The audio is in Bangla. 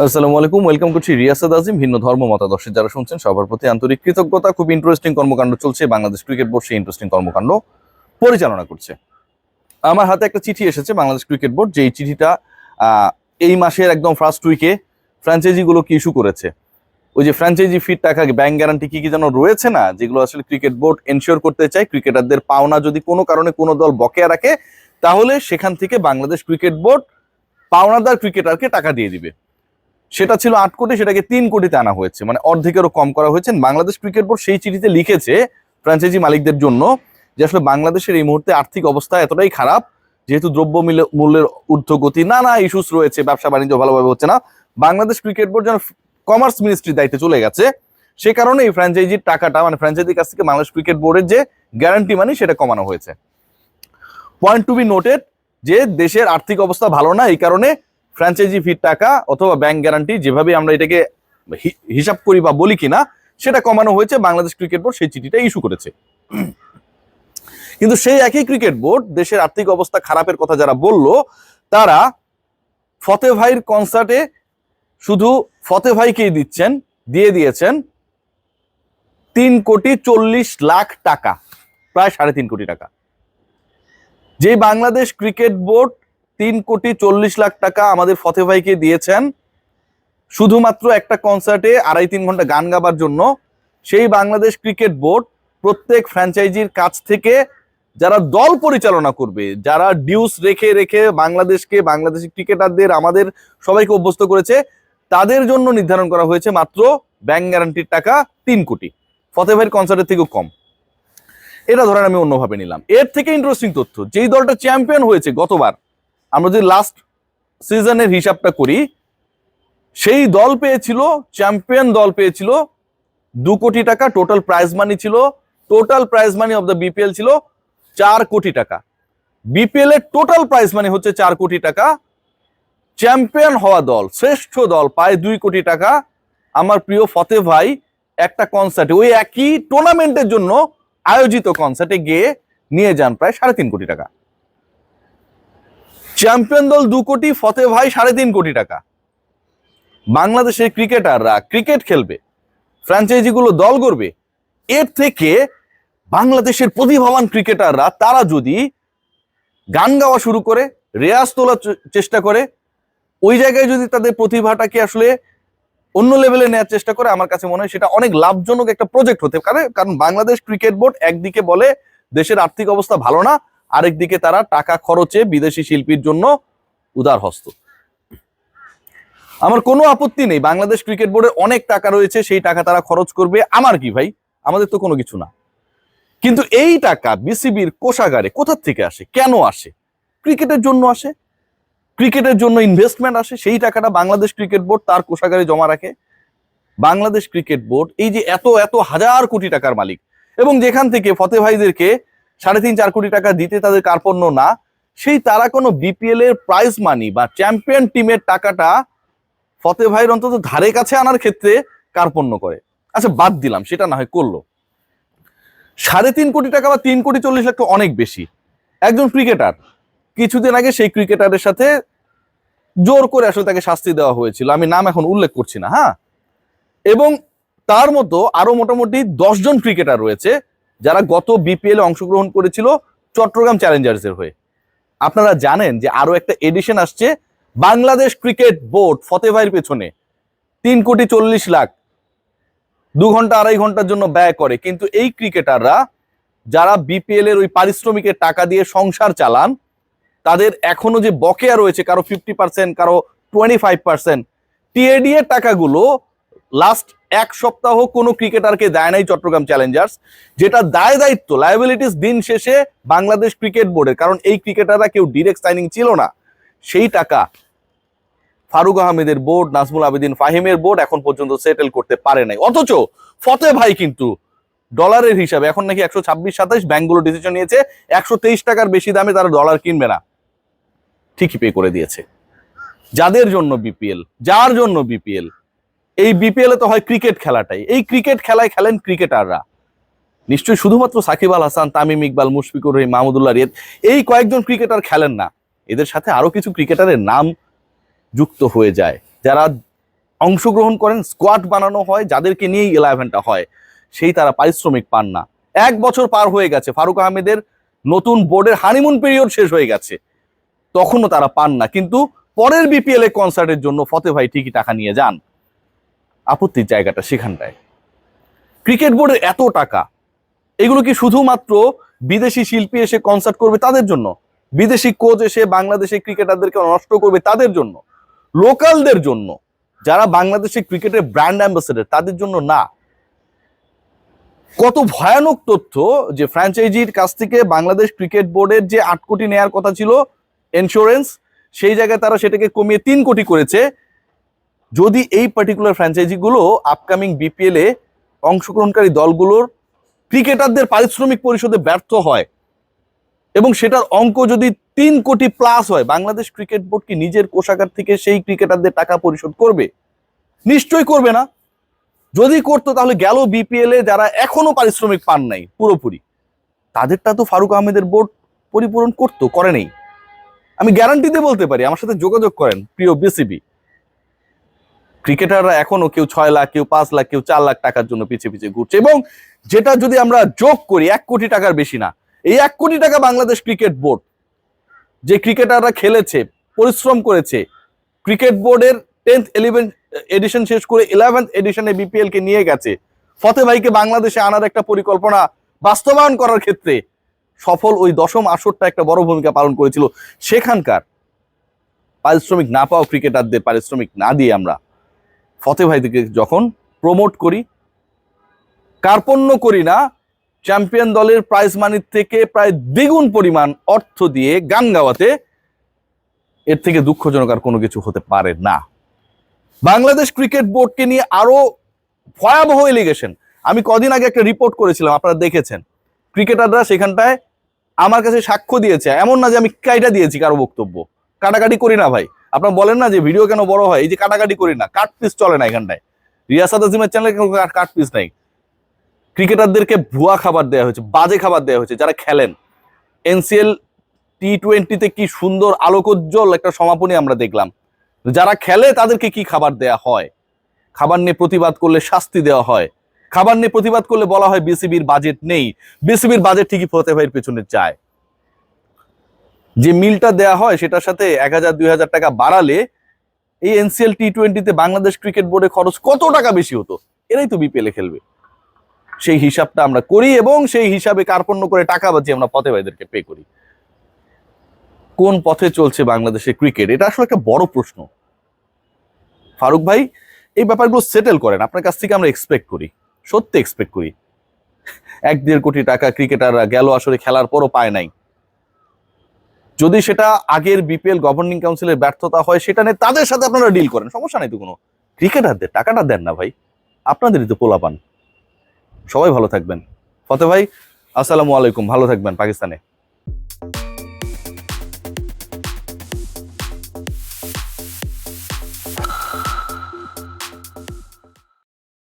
আসসালামু আলাইকুম ওয়েলকাম করছি রিয়াসাদ আজিম, ভিন্ন ধর্ম মতাদর্শী। যারা শুনছেন, সবার প্রতি আন্তরিক কৃতজ্ঞতা, খুব ইন্টারেস্টিং কর্মকাণ্ড চলছে, বাংলাদেশ ক্রিকেট বোর্ড সেই ইন্টারেস্টিং কর্মকাণ্ড পরিচালনা করছে। আমার হাতে একটা চিঠি এসেছে, বাংলাদেশ ক্রিকেট বোর্ড যেই চিঠিটা এই মাসের একদম ফার্স্ট উইকে ফ্র্যাঞ্চাইজিগুলো কি ইস্যু করেছে। ওই যে ফ্র্যাঞ্চাইজি ফির টাকা ব্যাংক গ্যারান্টি কি কি যেন রয়েছে না, যেগুলো আসলে ক্রিকেট বোর্ড এনশিওর করতে চায় ক্রিকেটারদের পাওনা যদি কোনো কারণে কোনো দল বকেয়া রাখে, তাহলে সেখান থেকে বাংলাদেশ ক্রিকেট বোর্ড পাওনাদার ক্রিকেটারকে টাকা দিয়ে দিবে। সেটা ছিল আট কোটি, সেটাকে তিন কোটিতে আনা হয়েছে। মানে অর্ধেকেরও কম করা হয়েছে। বাংলাদেশ ক্রিকেট বোর্ড সেই চিঠিতে লিখেছে ফ্র্যাঞ্চাইজি মালিকদের জন্য যে আসলে বাংলাদেশের এই মুহূর্তে আর্থিক অবস্থা এতটাই খারাপ, যেহেতু দ্রব্য মূল্য- মূল্যের ঊর্ধ্বগতি, নানা ইস্যুস রয়েছে, ব্যবসা বাণিজ্য ভালোভাবে হচ্ছে না। বাংলাদেশ ক্রিকেট বোর্ড যেন কমার্স মিনিস্ট্রির দায়িত্বে চলে গেছে, সে কারণে এই ফ্র্যাঞ্চাইজির টাকাটা মানে ফ্র্যাঞ্চাইজির কাছ থেকে বাংলাদেশ ক্রিকেট বোর্ডের যে গ্যারান্টি মানি সেটা কমানো হয়েছে। পয়েন্ট টু বি নোটেড যে দেশের আর্থিক অবস্থা ভালো না, এই কারণে ফ্র্যাঞ্চাইজি ফির টাকা অথবা ব্যাংক গ্যারান্টি যেভাবে আমরা এটাকে হিসাব করি বা বলি কিনা, সেটা কমানো হয়েছে বাংলাদেশ ক্রিকেট বোর্ড সেই চিঠিটা ইস্যু করেছে। কিন্তু সেই একই ক্রিকেট বোর্ড দেশের আর্থিক অবস্থা খারাপের কথা যারা বলল, তারা ফতে ভাইয়ের কনসার্টে শুধু ফতে ভাইকেই দিচ্ছেন, দিয়ে দিয়েছেন তিন কোটি চল্লিশ লাখ টাকা, প্রায় সাড়ে তিন কোটি টাকা। যে বাংলাদেশ ক্রিকেট বোর্ড তিন কোটি চল্লিশ লাখ টাকা আমাদের ফতে ভাইকে দিয়েছেন। শুধুমাত্র একটা কনসার্টে আড়াই তিন ঘণ্টা গান গাবার জন্য। সেই বাংলাদেশ ক্রিকেট বোর্ড প্রত্যেক ফ্র্যাঞ্চাইজির কাছ থেকে যারা দল পরিচালনা করবে, যারা ডিউস রেখে রেখে বাংলাদেশকে, বাংলাদেশি ক্রিকেটারদের আমাদের সবাইকে অভ্যস্ত করেছে, তাদের জন্য নির্ধারণ করা হয়েছে মাত্র ব্যাংক গ্যারান্টির টাকা তিন কোটি। ফতে ভাইয়ের কনসার্টের থেকেও কম। এটা ধরেন আমি অন্যভাবে নিলাম। এর থেকে ইন্টারেস্টিং তথ্য, যেই দলটা চ্যাম্পিয়ন হয়েছে গতবার আমরা যদি লাস্ট সিজনের হিসাবটা করি, সেই দল পেয়েছিল চ্যাম্পিয়ন দল পেয়েছিল, দু কোটি টাকা টোটাল প্রাইজ মানি ছিল total prize money of the BPL ছিল চার কোটি টাকা। বিপিএল এর টোটাল প্রাইজ মানি হচ্ছে চার কোটি টাকা। চ্যাম্পিয়ন হওয়া দল, শ্রেষ্ঠ দল পায় দুই কোটি টাকা। আমার প্রিয় ফতে ভাই একটা কনসার্টে ওই একই টুর্নামেন্টের জন্য আয়োজিত কনসার্টে গিয়ে নিয়ে যান প্রায় সাড়ে তিন কোটি টাকা। চ্যাম্পিয়ন দল দু কোটি, ফতে ভাই সাড়ে তিন কোটি টাকা। বাংলাদেশের ক্রিকেটাররা ক্রিকেট খেলবে, ফ্র্যাঞ্চাইজিগুলো দল করবে। এর থেকে বাংলাদেশের প্রতিভাবান ক্রিকেটাররা, তারা যদি গান গাওয়া শুরু করে, রেয়াজ তোলার চেষ্টা করে, ওই জায়গায় যদি তাদের প্রতিভাটাকে আসলে অন্য লেভেলে নেওয়ার চেষ্টা করে, আমার কাছে মনে হয় সেটা অনেক লাভজনক একটা প্রজেক্ট হতে পারে। কারণ বাংলাদেশ ক্রিকেট বোর্ড একদিকে বলে, দেশের আর্থিক অবস্থা ভালো না আরেকদিকে তারা টাকা খরচে বিদেশি শিল্পীর জন্য উদার হস্ত আমার কোনো আপত্তি নেই। বাংলাদেশ ক্রিকেট বোর্ডের অনেক টাকা রয়েছে, সেই টাকা তারা খরচ করবে। আমার কি ভাই? আমাদের তো কোনো কিছু না। কিন্তু এই টাকা বিসিবির কোষাগারে কোথার থেকে আসে? কেন আসে? ক্রিকেটের জন্য আসে? ক্রিকেটের জন্য ইনভেস্টমেন্ট আসে? সেই টাকাটা বাংলাদেশ ক্রিকেট বোর্ড তার কোষাগারে জমা রাখে? বাংলাদেশ ক্রিকেট বোর্ড এই যে এত এত হাজার কোটি টাকার মালিক এবং যেখান থেকে ফতে ভাইদেরকে সাড়ে তিন, চার কোটি টাকা দিতে তাদের কার্পণ্য না, সেই তারা কোনো বিপিএল এর প্রাইজ মানি বা চ্যাম্পিয়ন টিমের টাকাটা ফতে ভাইয়ের অন্তত ধারে কাছে আনার ক্ষেত্রে কার্পণ্য করে। আচ্ছা বাদ দিলাম, সেটা না হয় করল। সাড়ে তিন কোটি টাকা বা তিন কোটি চল্লিশ লাখ অনেক বেশি। একজন ক্রিকেটার কিছুদিন আগে সেই ক্রিকেটারের সাথে জোর করে আসলে তাকে শাস্তি দেওয়া হয়েছিল। আমি নাম এখন উল্লেখ করছি না হ্যাঁ? এবং তার মতো আরও মোটামুটি দশজন ক্রিকেটার রয়েছে যারা গত বিপিএল এ অংশগ্রহণ করেছিল চট্টগ্রাম চ্যালেঞ্জার্সের হয়ে। আপনারা জানেন যে আরও একটা এডিশন আসছে বাংলাদেশ ক্রিকেট বোর্ড ফতে ভাইয়ের পেছনে। তিন কোটি চল্লিশ লাখ। দু ঘণ্টা, আড়াই ঘণ্টার জন্য ব্যয় করে। কিন্তু এই ক্রিকেটাররা যারা বিপিএল এর ওই পারিশ্রমিকের টাকা দিয়ে সংসার চালান, তাদের এখনও যে বকেয়া রয়েছে, কারও ফিফটি পার্সেন্ট কারও টোয়েন্টি ফাইভ পার্সেন্ট টিএডি এর টাকাগুলো লাস্ট এক সপ্তাহ কোনো ক্রিকেটারকে দেয় নাই চট্টগ্রাম চ্যালেঞ্জার্স, যেটা দায় দায়িত্ব লাইবিলিটিস দিন শেষে বাংলাদেশ ক্রিকেট বোর্ডের। কারণ এই ক্রিকেটাররা কেউ ডিরেক্ট সাইনিং ছিল না। সেই টাকা ফারুক আহমেদের বোর্ড, নাজমুল আবেদিন ফাহিমের বোর্ড এখন পর্যন্ত সেটেল করতে পারে নাই। অথচ ফতে ভাই কিন্তু ডলারের হিসাবে এখন নাকি একশো ছাব্বিশ সাতাইশ ব্যাংকগুলো ডিসিশন নিয়েছে, একশো তেইশ টাকার বেশি দামে তারা ডলার কিনবে না। ঠিকই পে করে দিয়েছে। যাদের জন্য বিপিএল যার জন্য বিপিএল এই বিপিএল এ তো হয় ক্রিকেট খেলাটাই। এই ক্রিকেট খেলায় খেলেন ক্রিকেটাররা নিশ্চয়ই শুধুমাত্র সাকিব আল হাসান, তামিম ইকবাল, মুশফিকুর রহিম, মাহমুদুল্লাহ রিয়াদ, এই কয়েকজন ক্রিকেটার খেলেন না। এদের সাথে আরও কিছু ক্রিকেটারের নাম যুক্ত হয়ে যায়। যারা অংশগ্রহণ করেন স্কোয়াড বানানো হয়, যাদেরকে নিয়েই ইলেভেনটা হয়, সেই তারা পারিশ্রমিক পান না। এক বছর পার হয়ে গেছে, ফারুক আহমেদের নতুন বোর্ডের হানিমুন পিরিয়ড শেষ হয়ে গেছে। তখনও তারা পান না। কিন্তু পরের বিপিএল এ কনসার্টের জন্য ফতে ভাই ঠিকই টাকা নিয়ে যান। আপত্তির জায়গাটা সেখানটায়। ক্রিকেট বোর্ডের এত টাকা, এগুলো কি শুধুমাত্র বিদেশি শিল্পী এসে কনসার্ট করবে তাদের জন্য? বিদেশি কোচ এসে বাংলাদেশে ক্রিকেটারদেরকে নষ্ট করবে তাদের জন্য? লোকালদের জন্য? যারা বাংলাদেশে ক্রিকেটের ব্র্যান্ড অ্যাম্বাসেডর তাদের জন্য না। কত ভয়ানক তথ্য যে ফ্র্যাঞ্চাইজির কাছ থেকে বাংলাদেশ ক্রিকেট বোর্ডের যে আট কোটি নেয়ার কথা ছিল ইন্স্যুরেন্স সেই জায়গায় তারা সেটাকে কমিয়ে তিন কোটি করেছে। যদি এই পার্টিকুলার ফ্র্যাঞ্চাইজিগুলো আপকামিং বিপিএল এ অংশগ্রহণকারী দলগুলোর ক্রিকেটারদের পারিশ্রমিক পরিশোধে ব্যর্থ হয় এবং সেটার অঙ্ক যদি তিন কোটি প্লাস হয়, বাংলাদেশ ক্রিকেট বোর্ড কি নিজের কোষাগার থেকে সেই ক্রিকেটারদের টাকা পরিশোধ করবে? নিশ্চয়ই করবে না। যদি করতো তাহলে গেল বিপিএল এ যারা এখনও পারিশ্রমিক পান নাই পুরোপুরি, তাদেরটা তো ফারুক আহমেদের বোর্ড পরিপূরণ করতো, করে নেই। আমি গ্যারান্টি দিয়ে বলতে পারি, আমার সাথে যোগাযোগ করেন প্রিয় বিসিবি ক্রিকেটাররা এখনও কেউ ছয় লাখ, কেউ পাঁচ লাখ, কেউ চার লাখ টাকার জন্য পিছিয়ে পিছিয়ে ঘুরছে এবং যেটা যদি আমরা যোগ করি, এক কোটি টাকার বেশি না, এই এক কোটি টাকা বাংলাদেশ ক্রিকেট বোর্ড, যে ক্রিকেটাররা খেলেছে, পরিশ্রম করেছে, ক্রিকেট বোর্ডের টেন্থ ইলেভেন এডিশন শেষ করে ইলেভেন্থ এডিশনে বিপিএল কে নিয়ে গেছে ফতে ভাইকে বাংলাদেশে আনার একটা পরিকল্পনা বাস্তবায়ন করার ক্ষেত্রে সফল ওই দশম আসরটা একটা বড় ভূমিকা পালন করেছিল। সেখানকার পারিশ্রমিক না পাওয়া ক্রিকেটারদের পারিশ্রমিক না দিয়ে আমরা ফতে ভাইদেরকে যখন প্রমোট করি, কার্পণ্য করি না চ্যাম্পিয়ন দলের প্রাইজ মানির থেকে প্রায় দ্বিগুণ পরিমাণ অর্থ দিয়ে গান গাওয়াতে, এর থেকে দুঃখজনক আর কোনো কিছু হতে পারে না। বাংলাদেশ ক্রিকেট বোর্ডকে নিয়ে আরও ভয়াবহ এলিগেশন আমি কদিন আগে একটা রিপোর্ট করেছিলাম, আপনারা দেখেছেন। ক্রিকেটাররা সেখানটায় আমার কাছে সাক্ষ্য দিয়েছে, এমন না যে আমি কাইটা দিয়েছি কারও বক্তব্য। কাটাকাটি করি না ভাই। আপনারা বলেন না যে ভিডিও কেন বড় হয়? এই যে কাটাকাটি করি না, কাট পিস চলে না এখানটায়। রিয়াসাদ আজিমের চ্যানেলে কাট পিস নাই। ক্রিকেটারদেরকে ভুয়া খাবার দেওয়া হয়েছে, বাজে খাবার দেওয়া হয়েছে, যারা খেলেন। এনসিএল টি টোয়েন্টিতে কি সুন্দর আলোকোজ্জ্বল একটা সমাপনী আমরা দেখলাম। যারা খেলে তাদেরকে কি খাবার দেয়া হয়? খাবার নিয়ে প্রতিবাদ করলে শাস্তি দেওয়া হয়। খাবার নিয়ে প্রতিবাদ করলে বলা হয় বিসিবির বাজেট নেই। বিসিবির বাজেট ঠিকই ফতে ভাইয়ের পেছনে যায়। যে মিলটা দেয়া হয় সেটার সাথে এক হাজার, দুই হাজার টাকা বাড়ালে এই এনসিএল টি টোয়েন্টিতে বাংলাদেশ ক্রিকেট বোর্ডে খরচ কত টাকা বেশি হতো? এরাই তো বিপিএল এ খেলবে। সেই হিসাবটা আমরা করি এবং সেই হিসাবে কার্পণ্য করে টাকা বাজি আমরা পথে ভাইদেরকে পে করি। কোন পথে চলছে বাংলাদেশের ক্রিকেট এটা আসলে একটা বড় প্রশ্ন। ফারুক ভাই, এই ব্যাপারগুলো সেটেল করেন। আপনার কাছ থেকে আমরা এক্সপেক্ট করি। সত্যি এক্সপেক্ট করি। এক দেড় কোটি টাকা ক্রিকেটাররা গেল আসলে খেলার পরও পায় নাই। যদি সেটা আগের বিপিএল গভর্নিং কাউন্সিলের ব্যর্থতা হয়, সেটা নিয়ে তাদের সাথে আপনারা ডিল করেন। সমস্যা নাই তো কোনো। ক্রিকেটারদের টাকাটা দেন না ভাই। আপনাদেরই তো পোলা পান সবাই ভালো থাকবেন। ফতে ভাই, আসসালামু আলাইকুম। ভালো থাকবেন পাকিস্তানে।